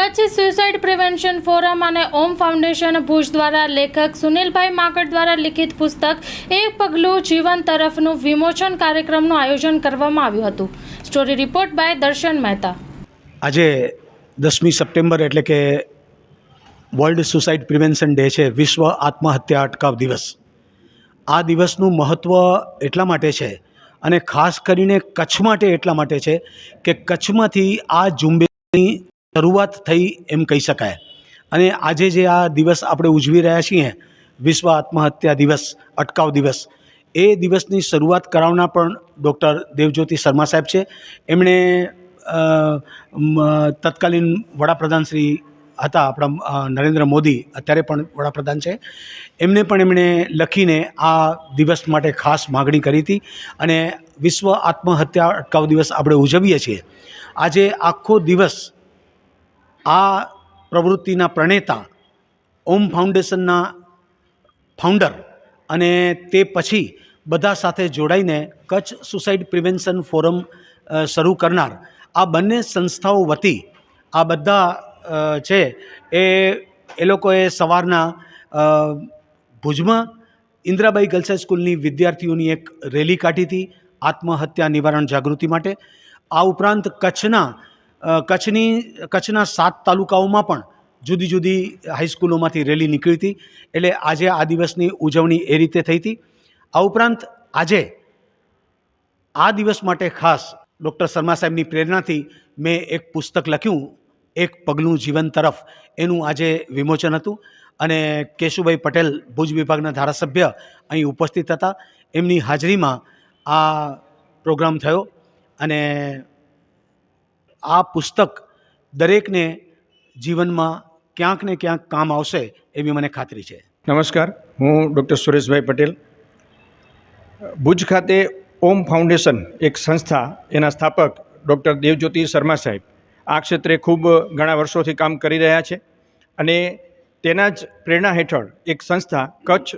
Kutch suicide prevention forum અને ઓમ foundation Bhuj દ્વારા લેખક સુનિલભાઈ માકડ દ્વારા લિખિત પુસ્તક એક પગલું જીવન તરફનું વિમોચન કાર્યક્રમનું આયોજન કરવામાં આવ્યું હતું. સ્ટોરી રિપોર્ટ બાય દર્શન મહેતા. આજે દસમી સપ્ટેમ્બર એટલે કે વર્લ્ડ સુસાઇડ પ્રિવેન્શન ડે છે, વિશ્વ આત્મહત્યા અટકાવ દિવસ. આ દિવસનું મહત્ત્વ એટલા માટે છે અને ખાસ કરીને કચ્છ માટે એટલા માટે છે કે કચ્છમાંથી આ ઝુંબેશની શરૂઆત થઈ એમ કહી શકાય. અને આજે જે આ દિવસ આપણે ઉજવી રહ્યા છીએ, વિશ્વ આત્મહત્યા દિવસ, અટકાવ દિવસ, એ દિવસની શરૂઆત કરાવનાર પણ ડૉક્ટર દેવજ્યોતિ શર્મા સાહેબ છે. એમણે તત્કાલીન વડાપ્રધાન શ્રી હતા આપણા નરેન્દ્ર મોદી, અત્યારે પણ વડાપ્રધાન છે. એમને પણ એમણે લખીને આ દિવસ માટે ખાસ માગણી કરી હતી અને વિશ્વ આત્મહત્યા અટકાવ દિવસ આપણે ઉજવીએ છીએ. આજે આખો દિવસ આ પ્રવૃત્તિના પ્રણેતા ઓમ ફાઉન્ડેશનના ફાઉન્ડર અને તે પછી બધા સાથે જોડાઈને કચ્છ સુસાઇડ પ્રિવેન્શન ફોરમ શરૂ કરનાર આ બંને સંસ્થાઓ વતી આ બધા છે એ એ લોકોએ સવારના ભુજમાં ઇન્દિરાબાઈ ગર્લ્સ સ્કૂલની વિદ્યાર્થીઓની એક રેલી કાઢી હતી આત્મહત્યા નિવારણ જાગૃતિ માટે. આ ઉપરાંત કચ્છના કચ્છની, કચ્છના સાત તાલુકાઓમાં પણ જુદી જુદી હાઈસ્કૂલોમાંથી રેલી નીકળી હતી એટલે આજે આ દિવસની ઉજવણી એ રીતે થઈ હતી. આ ઉપરાંત આજે આ દિવસ માટે ખાસ ડૉક્ટર શર્મા સાહેબની પ્રેરણાથી મેં એક પુસ્તક લખ્યું, એક પગલું જીવન તરફ. એનું આજે વિમોચન હતું અને કેશુભાઈ પટેલ ભુજ વિભાગના ધારાસભ્ય અહીં ઉપસ્થિત હતા. એમની હાજરીમાં આ પ્રોગ્રામ થયો અને આ પુસ્તક દરેકને જીવનમાં ક્યાંક ને ક્યાંક કામ આવશે એવી મને ખાતરી છે. નમસ્કાર, હું ડૉક્ટર સુરેશભાઈ પટેલ. ભુજ ખાતે ઓમ ફાઉન્ડેશન એક સંસ્થા, એના સ્થાપક ડૉક્ટર દેવજ્યોતિ શર્મા સાહેબ. આ ક્ષેત્રે ખૂબ ઘણા વર્ષોથી કામ કરી રહ્યા છે અને તેના જ પ્રેરણા હેઠળ એક સંસ્થા, કચ્છ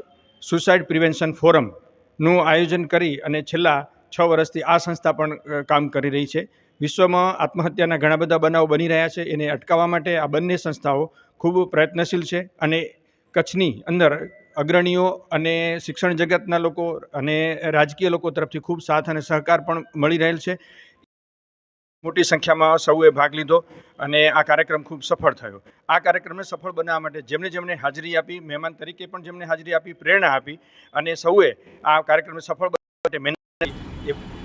સુસાઇડ પ્રિવેન્શન ફોરમનું આયોજન કરી અને છેલ્લા છ વર્ષથી આ સંસ્થા પણ કામ કરી રહી છે. વિશ્વમાં આત્મહત્યાના ઘણા બધા બનાવો બની રહ્યા છે. એને અટકાવવા માટે આ બંને સંસ્થાઓ ખૂબ પ્રયત્નશીલ છે અને કચ્છની અંદર અગ્રણીઓ અને શિક્ષણ જગતના લોકો અને રાજકીય લોકો તરફથી ખૂબ સાથ અને સહકાર પણ મળી રહેલ છે. મોટી સંખ્યામાં સૌએ ભાગ લીધો અને આ કાર્યક્રમ ખૂબ સફળ થયો. આ કાર્યક્રમને સફળ બનાવવા માટે જેમણે જેમણે હાજરી આપી, મહેમાન તરીકે પણ જેમણે હાજરી આપી, પ્રેરણા આપી અને સૌએ આ કાર્યક્રમને સફળ બનાવવા માટે મહેનત